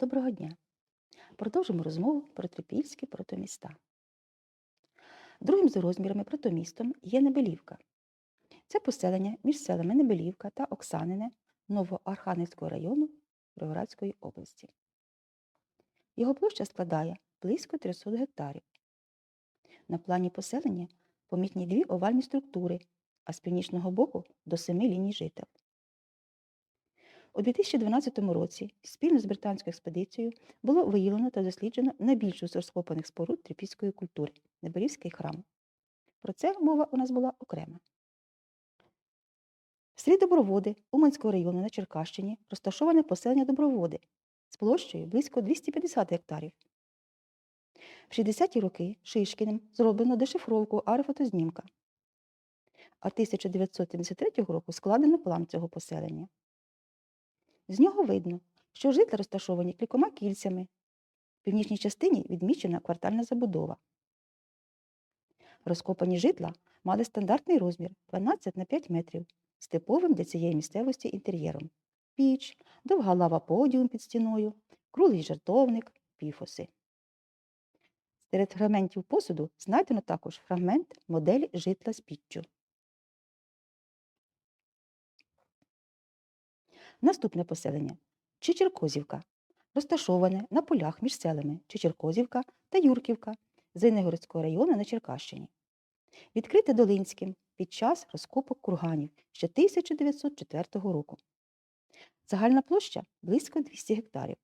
Доброго дня! Продовжимо розмову про трипільські протоміста. Другим за розмірами протомістом є Небелівка. Це поселення між селами Небелівка та Оксанине Новоархангельського району Кіровоградської області. Його площа складає близько 300 гектарів. На плані поселення помітні дві овальні структури, а з північного боку до семи ліній жител. У 2012 році спільно з британською експедицією було виявлено та досліджено найбільшу з розкопаних споруд трипільської культури Небелівський храм. Про це мова у нас була окрема. В Доброводи Уманського району на Черкащині розташоване поселення Доброводи з площею близько 250 гектарів. В 60-ті роки Шишкіним зроблено дешифровку аерофотознімка, а 1973 року складено план цього поселення. З нього видно, що житла розташовані кількома кільцями. В північній частині відмічена квартальна забудова. Розкопані житла мали стандартний розмір 12 на 5 метрів з типовим для цієї місцевості інтер'єром. Піч, довга лава подіум під стіною, круглий жартовник, піфоси. Серед фрагментів посуду знайдено також фрагмент моделі житла з піччю. Наступне поселення Чичеркозівка, розташоване на полях між селами Чичеркозівка та Юрківка Зинегородського району на Черкащині. Відкрите Долинським під час розкопок курганів ще 1904 року. Загальна площа близько 200 гектарів.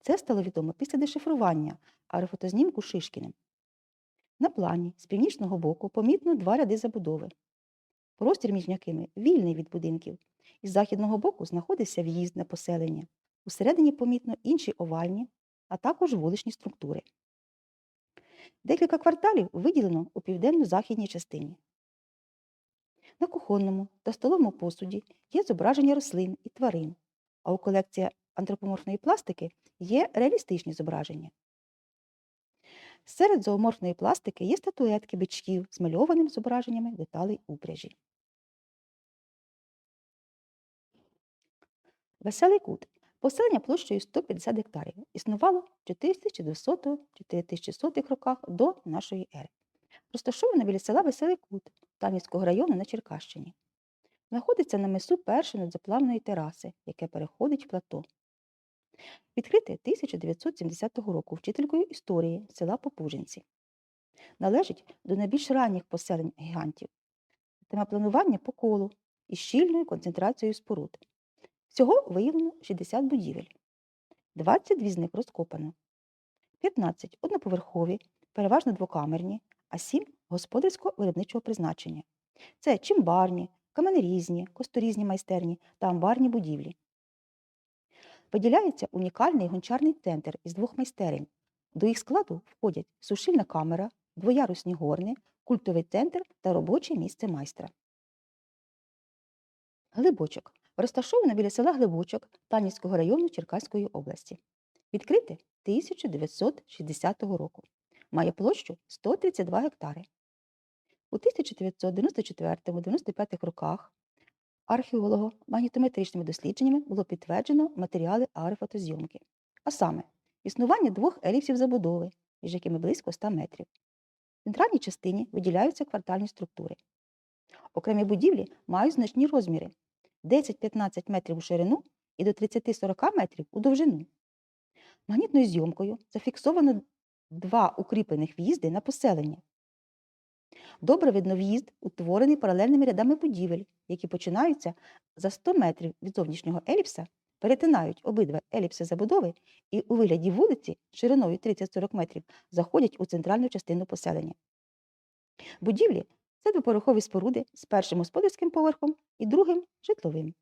Це стало відомо після дешифрування аерофотознімку Шишкіним. На плані з північного боку помітно два ряди забудови. Простір між якими вільний від будинків. Із західного боку знаходився в'їзд на поселення. Усередині помітно інші овальні, а також вуличні структури. Декілька кварталів виділено у південно-західній частині. На кухонному та столовому посуді є зображення рослин і тварин, а у колекції антропоморфної пластики є реалістичні зображення. Серед зооморфної пластики є статуетки бичків з мальованим зображеннями деталей упряжі. Веселий кут. Поселення площею 150 гектарів. Існувало в 4200-4100 роках до нашої ери. Розташоване біля села Веселий Кут Танівського району на Черкащині. Знаходиться на мису першої надзаплавної тераси, яке переходить в плато. Відкрите 1970 року вчителькою історії села Попужинці. Належить до найбільш ранніх поселень гігантів. Тема планування по колу із щільною концентрацією споруд. Всього виявлено 60 будівель. 22 з них розкопано. 15 одноповерхові, переважно двокамерні, а 7 господарсько виробничого призначення. Це чимбарні, каменерізні, косторізні майстерні та амбарні будівлі. Виділяється унікальний гончарний центр із двох майстерень. До їх складу входять сушильна камера, двоярусні горни, культовий центр та робоче місце майстра. Глибочок розташована біля села Глибочок Танівського району Черкаської області. Відкрите 1960 року. Має площу 132 гектари. У 1994-95 роках археолого-магнітометричними дослідженнями було підтверджено матеріали аерофотозйомки, а саме існування двох еліпсів забудови, між якими близько 100 метрів. В центральній частині виділяються квартальні структури. Окремі будівлі мають значні розміри 10-15 метрів у ширину і до 30-40 метрів у довжину. Магнітною зйомкою зафіксовано два укріплених в'їзди на поселення. Добре видно в'їзд, утворений паралельними рядами будівель, які починаються за 100 метрів від зовнішнього еліпса, перетинають обидва еліпси забудови і у вигляді вулиці шириною 30-40 метрів заходять у центральну частину поселення. Будівлі це двопорохові споруди з першим господарським поверхом і другим житловим.